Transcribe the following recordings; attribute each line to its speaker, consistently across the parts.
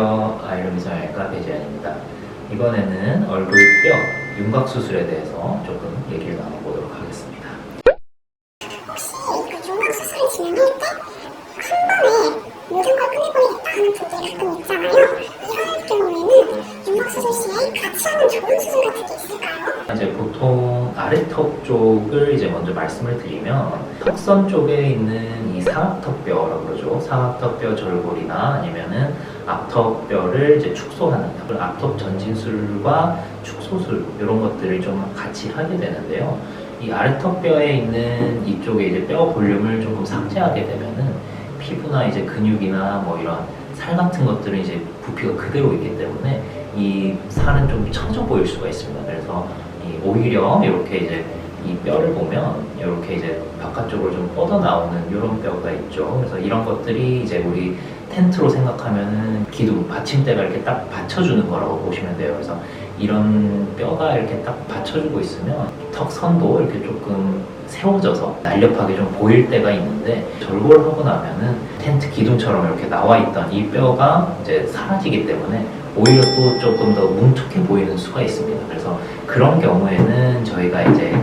Speaker 1: 안녕하세요. 아이로미성형외과 배재현입니다. 이번에는 얼굴뼈 윤곽 수술에 대해서 조금 얘기를 나눠보도록 하겠습니다.
Speaker 2: 혹시 그 윤곽 수술을 진행할 때 한 번에 모든 걸 끝내버리겠다 하는 분들이 가끔 있잖아요. 이럴 경우에는 윤곽 수술 시에 같이 하는 좋은 수술 같은 게 있을까요?
Speaker 1: 이제 보통 아래턱 쪽을 이제 먼저 말씀을 드리면 턱선 쪽에 있는 이 사각턱뼈라고 그러죠. 사각턱뼈 절골이나 아니면은 앞턱뼈를 이제 축소하는 그 앞턱 전진술과 축소술 이런 것들을 좀 같이 하게 되는데요. 이 아래턱뼈에 있는 이쪽에 이제 뼈 볼륨을 조금 삭제하게 되면은 피부나 이제 근육이나 뭐 이런 살 같은 것들은 이제 부피가 그대로 있기 때문에 이 살은 좀 처져 보일 수가 있습니다. 그래서 이 오히려 이렇게 이제 이 뼈를 보면 이렇게 이제 바깥쪽으로 좀 뻗어 나오는 이런 뼈가 있죠. 그래서 이런 것들이 이제 우리 텐트로 생각하면은 기둥 받침대가 이렇게 딱 받쳐주는 거라고 보시면 돼요. 그래서 이런 뼈가 이렇게 딱 받쳐주고 있으면 턱선도 이렇게 조금 세워져서 날렵하게 좀 보일 때가 있는데 절골을 하고 나면은 텐트 기둥처럼 이렇게 나와 있던 이 뼈가 이제 사라지기 때문에 오히려 또 조금 더 뭉툭해 보이는 수가 있습니다. 그래서 그런 경우에는 저희가 이제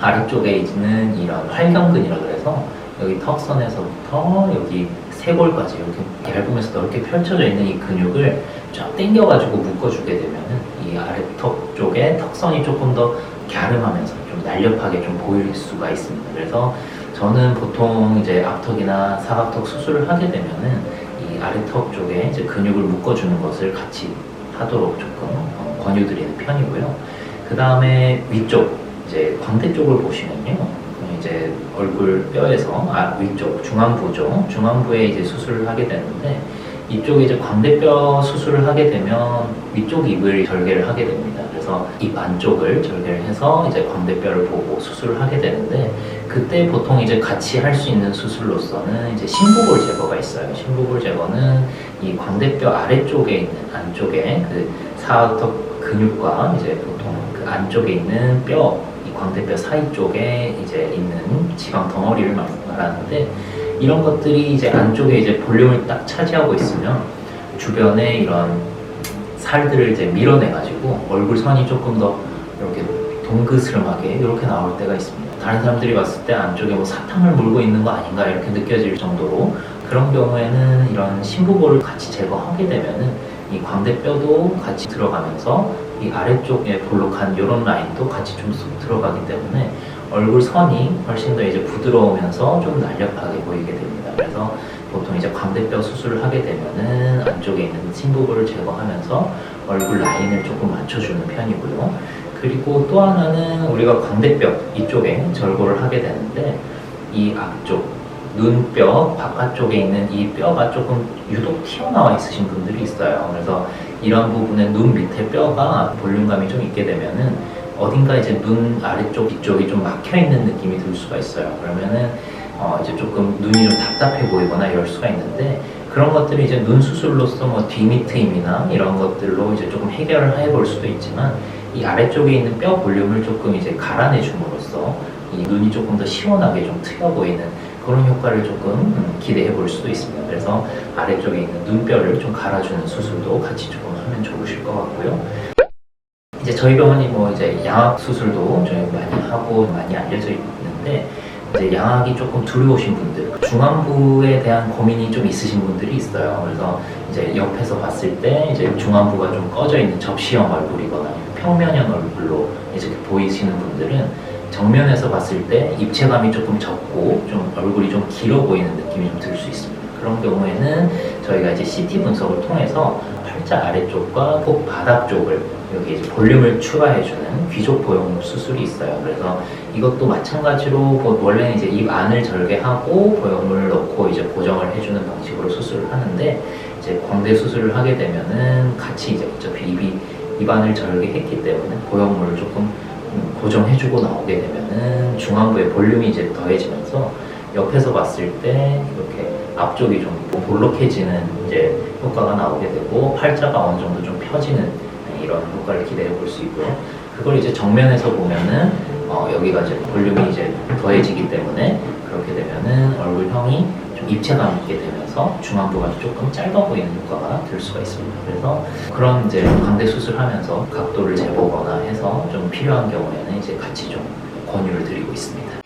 Speaker 1: 아래쪽에 있는 이런 활경근이라 그래서 여기 턱선에서부터 여기 쇄골까지 이렇게 얇으면서 넓게 펼쳐져 있는 이 근육을 쫙 당겨가지고 묶어주게 되면은 이 아래턱 쪽에 턱선이 조금 더 갸름하면서 좀 날렵하게 좀 보일 수가 있습니다. 그래서 저는 보통 이제 앞턱이나 사각턱 수술을 하게 되면은 이 아래턱 쪽에 이제 근육을 묶어주는 것을 같이 하도록 조금 어, 권유드리는 편이고요. 그 다음에 위쪽 이제 광대 쪽을 보시면요. 이제 얼굴 뼈에서 아 위쪽 중안부죠. 중안부에 이제 수술을 하게 되는데 이쪽에 이제 광대뼈 수술을 하게 되면 위쪽 입을 절개를 하게 됩니다. 그래서 입 안쪽을 절개를 해서 이제 광대뼈를 보고 수술을 하게 되는데 그때 보통 이제 같이 할 수 있는 수술로서는 이제 심부골 제거가 있어요. 심부골 제거는 이 광대뼈 아래쪽에 있는 안쪽에 그 사각턱 근육과 이제 보통 그 안쪽에 있는 뼈, 이 광대뼈 사이 쪽에 이제 있는 지방 덩어리를 말- 말하는데 이런 것들이 이제 안쪽에 이제 볼륨을 딱 차지하고 있으면 주변에 이런 살들을 이제 밀어내 가지고 얼굴 선이 조금 더 이렇게 동그스름하게 이렇게 나올 때가 있습니다. 다른 사람들이 봤을 때 안쪽에 뭐 사탕을 물고 있는 거 아닌가 이렇게 느껴질 정도로 그런 경우에는 이런 심부골을 같이 제거하게 되면은 이 광대뼈도 같이 들어가면서 이 아래쪽에 볼록한 이런 라인도 같이 좀쏙 들어가기 때문에 얼굴 선이 훨씬 더 이제 부드러우면서 좀 날렵하게 보이게 됩니다. 그래서 보통 이제 광대뼈 수술을 하게 되면은 안쪽에 있는 심부골을 제거하면서 얼굴 라인을 조금 맞춰주는 편이고요. 그리고 또 하나는 우리가 광대뼈 이쪽에 절골을 하게 되는데 이 앞쪽 눈뼈 바깥쪽에 있는 이 뼈가 조금 유독 튀어나와 있으신 분들이 있어요. 그래서 이런 부분에 눈 밑에 뼈가 볼륨감이 좀 있게 되면은 어딘가 이제 눈 아래쪽 뒤쪽이 좀 막혀 있는 느낌이 들 수가 있어요. 그러면은 어 이제 조금 눈이 좀 답답해 보이거나 이럴 수가 있는데 그런 것들이 이제 눈 수술로서 뭐 뒤밑트임이나 이런 것들로 이제 조금 해결을 해볼 수도 있지만 이 아래쪽에 있는 뼈 볼륨을 조금 이제 갈아내 줌으로써 이 눈이 조금 더 시원하게 좀 트여 보이는 그런 효과를 조금 음, 기대해 볼 수도 있습니다. 그래서 아래쪽에 있는 눈뼈를 좀 갈아주는 수술도 같이 조금 하면 좋으실 것 같고요. 이제 저희 병원이 뭐 이제 양악 수술도 저희 많이 하고 많이 알려져 있는데 이제 양악이 조금 두려우신 분들, 중안부에 대한 고민이 좀 있으신 분들이 있어요. 그래서 이제 옆에서 봤을 때 이제 중안부가 좀 꺼져 있는 접시형 얼굴이거나 평면형 얼굴로 이제 보이시는 분들은 정면에서 봤을 때 입체감이 조금 적고 좀 얼굴이 좀 길어 보이는 느낌이 좀 들 수 있습니다. 그런 경우에는 저희가 이제 CT 분석을 통해서 팔자 아래쪽과 꼭 바닥 쪽을 여기 이제 볼륨을 추가해주는 귀족 보형 수술이 있어요. 그래서 이것도 마찬가지로 뭐 원래는 이제 입 안을 절개하고 보형물을 넣고 이제 고정을 해주는 방식으로 수술을 하는데 이제 광대 수술을 하게 되면은 같이 이제 어차피 입이 입안을 절개했기 때문에 보형물을 조금 음, 고정해주고 나오게 되면은 중안부의 볼륨이 이제 더해지면서 옆에서 봤을 때 이렇게 앞쪽이 좀 볼록해지는 이제 효과가 나오게 되고 팔자가 어느 정도 좀 펴지는 이런 효과를 기대해 볼 수 있고요. 그걸 이제 정면에서 보면은 어, 여기가 이제 볼륨이 이제 더해지기 때문에 그렇게 되면은 얼굴형이 좀 입체감 있게 되면서 중안부가 조금 짧아 보이는 효과가 들 수가 있습니다. 그래서 그런 이제 광대 수술하면서 각도를 재보거나 해서 좀 필요한 경우에는 이제 같이 좀 권유를 드리고 있습니다.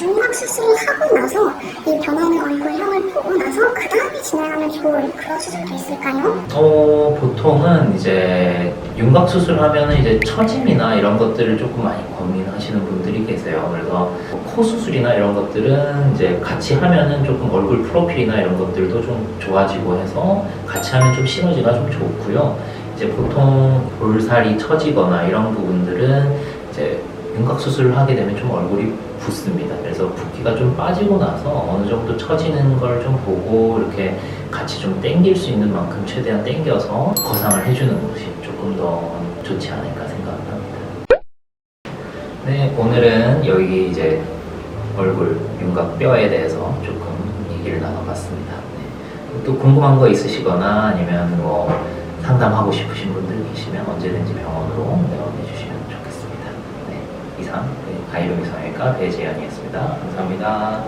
Speaker 2: 윤곽 수술을 하고 나서 이 변하는 얼굴형을 보고 나서 그 다음에 진행하면 좋은 그런 수술도 있을까요?
Speaker 1: 어, 보통은 이제 윤곽 수술하면은 이제 처짐이나 이런 것들을 조금 많이 고민하시는 분들이 계세요. 그래서 코 수술이나 이런 것들은 이제 같이 하면은 조금 얼굴 프로필이나 이런 것들도 좀 좋아지고 해서 같이 하면 좀 시너지가 좀 좋고요. 이제 보통 볼살이 처지거나 이런 부분들은 이제 윤곽 수술을 하게 되면 좀 얼굴이 붓습니다. 그래서 붓기가 좀 빠지고 나서 어느 정도 처지는 걸 좀 보고 이렇게 같이 좀 당길 수 있는 만큼 최대한 당겨서 거상을 해주는 것이 조금 더 좋지 않을까 생각합니다. 네, 오늘은 여기 이제 얼굴 윤곽 뼈에 대해서 조금 얘기를 나눠봤습니다. 네. 또 궁금한 거 있으시거나 아니면 뭐 상담하고 싶으신 분들 계시면 언제든지 병원으로 내원해 주시면 성형외과 배재현이었습니다. 감사합니다.